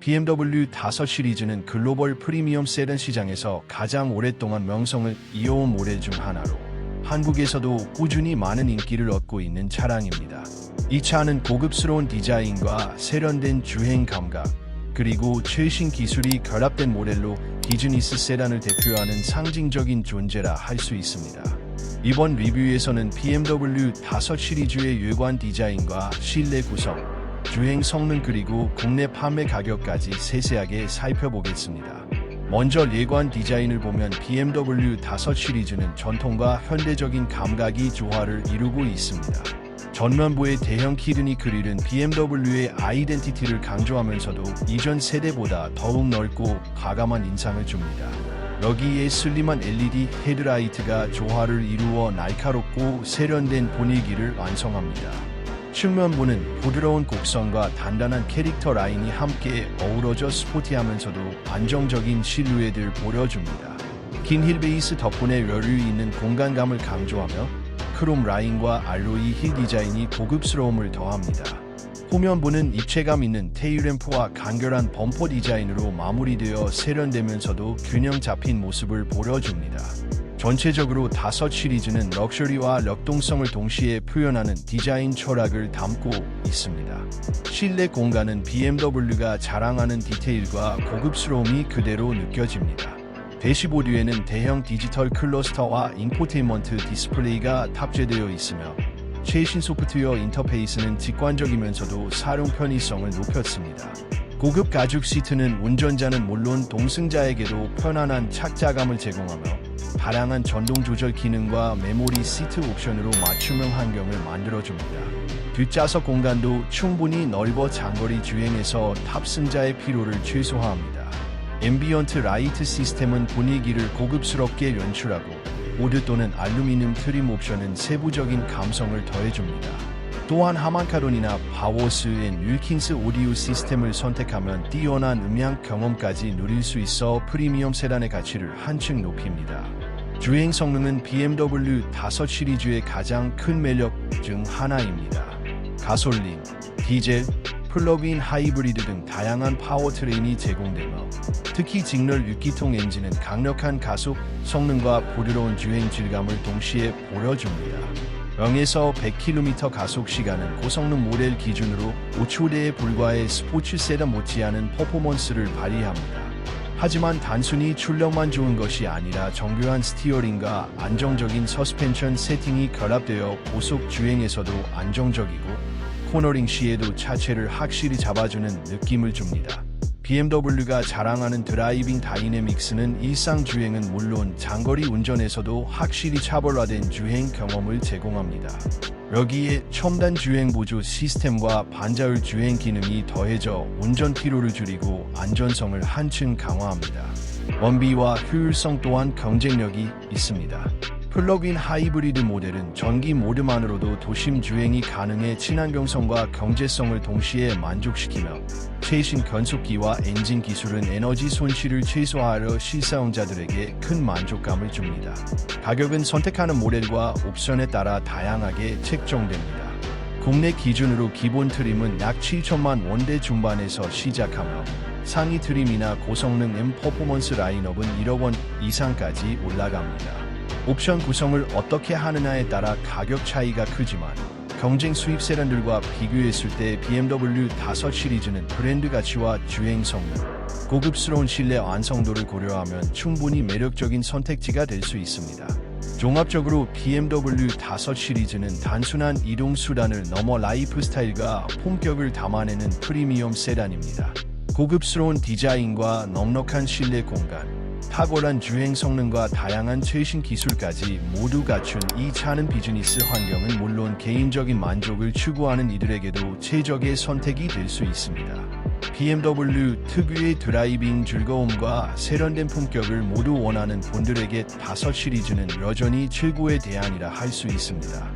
BMW 5 시리즈는 글로벌 프리미엄 세단 시장에서 가장 오랫동안 명성을 이어온 모델 중 하나로 한국에서도 꾸준히 많은 인기를 얻고 있는 차량입니다. 이 차는 고급스러운 디자인과 세련된 주행 감각, 그리고 최신 기술이 결합된 모델로 비즈니스 세단을 대표하는 상징적인 존재라 할 수 있습니다. 이번 리뷰에서는 BMW 5 시리즈의 외관 디자인과 실내 구성, 주행 성능 그리고 국내 판매 가격까지 세세하게 살펴보겠습니다. 먼저 외관 디자인을 보면 BMW 5 시리즈는 전통과 현대적인 감각이 조화를 이루고 있습니다. 전면부의 대형 키드니 그릴은 BMW의 아이덴티티를 강조하면서도 이전 세대보다 더욱 넓고 과감한 인상을 줍니다. 여기에 슬림한 LED 헤드라이트가 조화를 이루어 날카롭고 세련된 분위기를 완성합니다. 측면부는 부드러운 곡선과 단단한 캐릭터 라인이 함께 어우러져 스포티하면서도 안정적인 실루엣을 보여줍니다. 긴 힐 베이스 덕분에 여유 있는 공간감을 강조하며 크롬 라인과 알로이 힐 디자인이 고급스러움을 더합니다. 후면부는 입체감 있는 테일램프와 간결한 범퍼 디자인으로 마무리되어 세련되면서도 균형 잡힌 모습을 보여줍니다. 전체적으로 다섯 시리즈는 럭셔리와 역동성을 동시에 표현하는 디자인 철학을 담고 있습니다. 실내 공간은 BMW가 자랑하는 디테일과 고급스러움이 그대로 느껴집니다. 대시보드에는 대형 디지털 클러스터와 인포테인먼트 디스플레이가 탑재되어 있으며 최신 소프트웨어 인터페이스는 직관적이면서도 사용 편의성을 높였습니다. 고급 가죽 시트는 운전자는 물론 동승자에게도 편안한 착자감을 제공하며 다양한 전동 조절 기능과 메모리 시트 옵션으로 맞춤형 환경을 만들어줍니다. 뒷좌석 공간도 충분히 넓어 장거리 주행에서 탑승자의 피로를 최소화합니다. 앰비언트 라이트 시스템은 분위기를 고급스럽게 연출하고 우드 또는 알루미늄 트림 옵션은 세부적인 감성을 더해줍니다. 또한 하만카론이나 바워스엔 윌킨스 오디오 시스템을 선택하면 뛰어난 음향 경험까지 누릴 수 있어 프리미엄 세단의 가치를 한층 높입니다. 주행 성능은 BMW 5 시리즈의 가장 큰 매력 중 하나입니다. 가솔린, 디젤, 플러그인 하이브리드 등 다양한 파워트레인이 제공되며 특히 직렬 6기통 엔진은 강력한 가속 성능과 부드러운 주행 질감을 동시에 보여줍니다. 0에서 100km 가속 시간은 고성능 모델 기준으로 5초대에 불과해 스포츠 세단 못지않은 퍼포먼스를 발휘합니다. 하지만 단순히 출력만 좋은 것이 아니라 정교한 스티어링과 안정적인 서스펜션 세팅이 결합되어 고속 주행에서도 안정적이고 코너링 시에도 차체를 확실히 잡아주는 느낌을 줍니다. BMW가 자랑하는 드라이빙 다이내믹스는 일상 주행은 물론 장거리 운전에서도 확실히 차별화된 주행 경험을 제공합니다. 여기에 첨단 주행 보조 시스템과 반자율 주행 기능이 더해져 운전 피로를 줄이고 안전성을 한층 강화합니다. 원비와 효율성 또한 경쟁력이 있습니다. 플러그인 하이브리드 모델은 전기 모드만으로도 도심 주행이 가능해 친환경성과 경제성을 동시에 만족시키며 최신 변속기와 엔진 기술은 에너지 손실을 최소화하려 실사용자들에게 큰 만족감을 줍니다. 가격은 선택하는 모델과 옵션에 따라 다양하게 책정됩니다. 국내 기준으로 기본 트림은 약 7천만 원대 중반에서 시작하며 상위 트림이나 고성능 M 퍼포먼스 라인업은 1억 원 이상까지 올라갑니다. 옵션 구성을 어떻게 하느냐에 따라 가격 차이가 크지만 경쟁 수입 세단들과 비교했을 때 BMW 5 시리즈는 브랜드 가치와 주행 성능, 고급스러운 실내 완성도를 고려하면 충분히 매력적인 선택지가 될 수 있습니다. 종합적으로 BMW 5 시리즈는 단순한 이동 수단을 넘어 라이프 스타일과 품격을 담아내는 프리미엄 세단입니다. 고급스러운 디자인과 넉넉한 실내 공간, 탁월한 주행 성능과 다양한 최신 기술까지 모두 갖춘 이 차는 비즈니스 환경은 물론 개인적인 만족을 추구하는 이들에게도 최적의 선택이 될 수 있습니다. BMW 특유의 드라이빙 즐거움과 세련된 품격을 모두 원하는 분들에게 5 시리즈는 여전히 최고의 대안이라 할 수 있습니다.